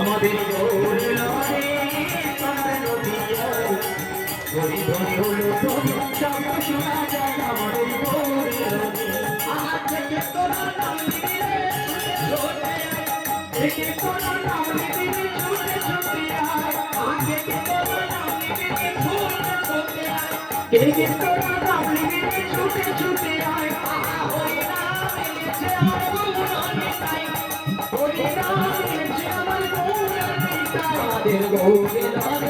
আমাদের আমার গৌরী তাই আমাদের গৌরী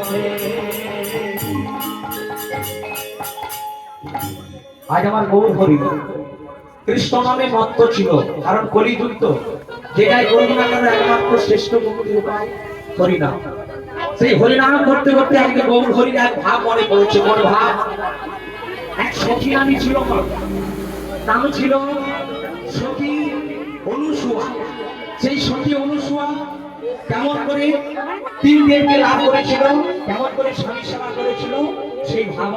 আজ আমার গৌর হরি কৃষ্ণ নামে মত্ত ছিল, কারণ কলিযুক্ত যেটাই করব না কেন একমাত্র শ্রেষ্ঠ মুক্তির উপায়? হরিনাম সেই হরিনাম করতে করতে আজকে গৌর হরির এক ভাব মনে পড়েছে, কোন ভাব? এক সখী নামী ছিল। নাম ছিল সখী অনুসুয়া। সেই সখী অনুসুয়া কেমন করে তিন দেবকে লাভ করেছিল, কেমন করে স্বামী সেবা করেছিল, সেই ভাব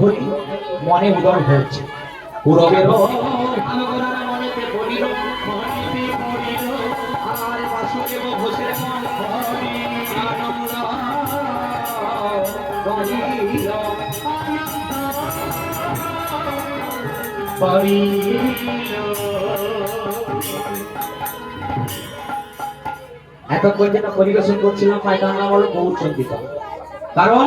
হরি মনে উদয় হয়েছে। পুরবের এতক্ষণ যেটা পরিবেশন করছিলাম তার নাম হলো গৌর সঙ্গীতা। কারণ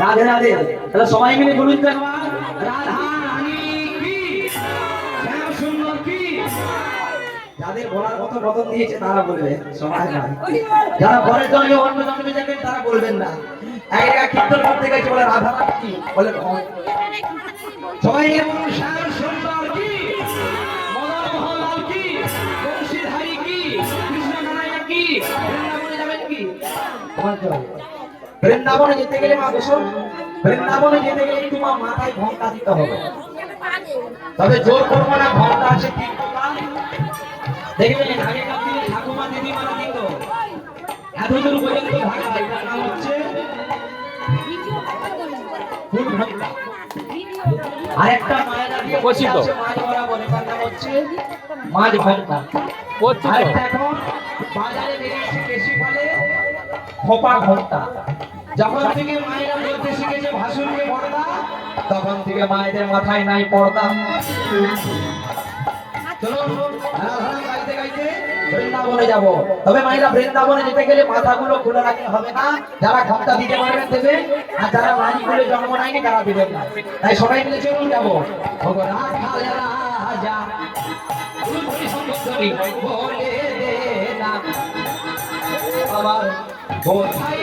রাধে রাধে। তাহলে সবাই মিলে বলুন তো কি? যাদের বলার মতো বদল দিয়েছে, তারা বলবে যারা পরের জন্মে অন্য জন্মে যাবেন তারা বলবেন না। কীর্তন করতে গেছে বলে, রাধা কি? বলে হয়। সবাই বলুন সুন্দর কি? কৃষ্ণ কি? যাবেন কি। বৃন্দাবনে যেতে গেলে মা বসো বৃন্দাবনে যেতে গেলে তোমার মাথায় ঘণ্টা দিতে হবে। তবে জোর করব না ঘণ্টা আছে দেখবেন দিনে ঠাকুমা দিদিমারা দিত। এতদূর পর্যন্ত ঢাকা এটার নাম হচ্ছে আরেকটা মায়েরা দিয়ে বসে পরিচিত। আছে মাছ ধরা বলে তার নাম হচ্ছে মাছ ঘণ্টা আরেকটা এখন বাজারে বেরিয়েছে বেশি খোপা ঘণ্টা। যখন থেকে মায়েরা বলতে শিখেছে ভাসুরকে পর্দা, তখন থেকে মায়েদের মাথায় নাই পর্দা। চলো রাধারাম গাইতে গাইতে বৃন্দাবনে যাব। তবে মায়েরা বৃন্দাবনে যেতে গেলে মাথাগুলো খুলে রাখতে হবে না। যারা ঘণ্টা দিতে পারবেন দেবে, আর যারা নারী বলে জন্ম নেয়নি, তারা দেবেন না। তাই সবাই মিলে চলুন যাব। রাজা আমার কোথায়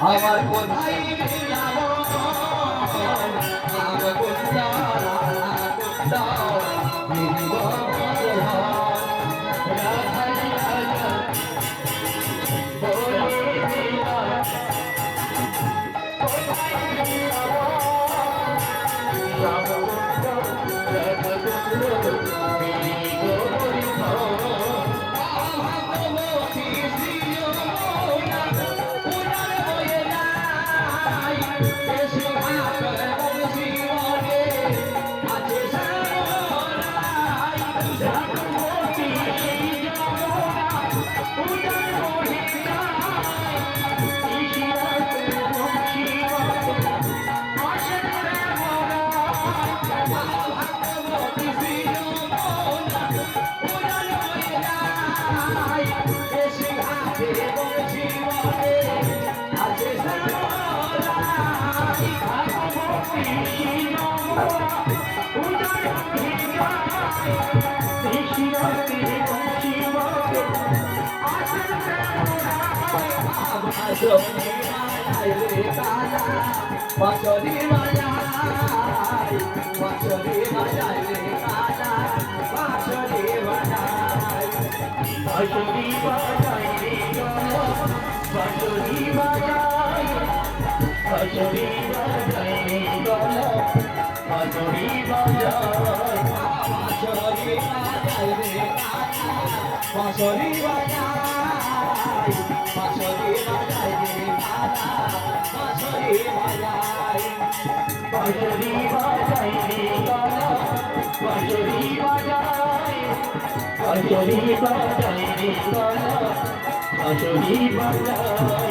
আমার কোথায় আমার কোথা বছরে বাজাই বছরে কালা বছরে বাজাই বছরে কালা বছরে বাজাই বছরে বাজাই রে বাজাই বছরে বাজাই রে কালা বছরে বাজাই বছরে বাজাই রে কালা বছরে বাজাই বছরে বাজাই রে কালা বছরে বাজাই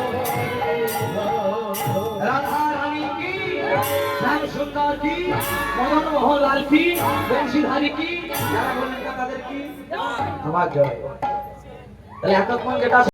শ্যাম সুন্দর কি মদন মোহন লাল কি? বংশীধারী কি? যারা বললেন তাদের কি? আমার জয়। তাহলে এতক্ষণ যেটা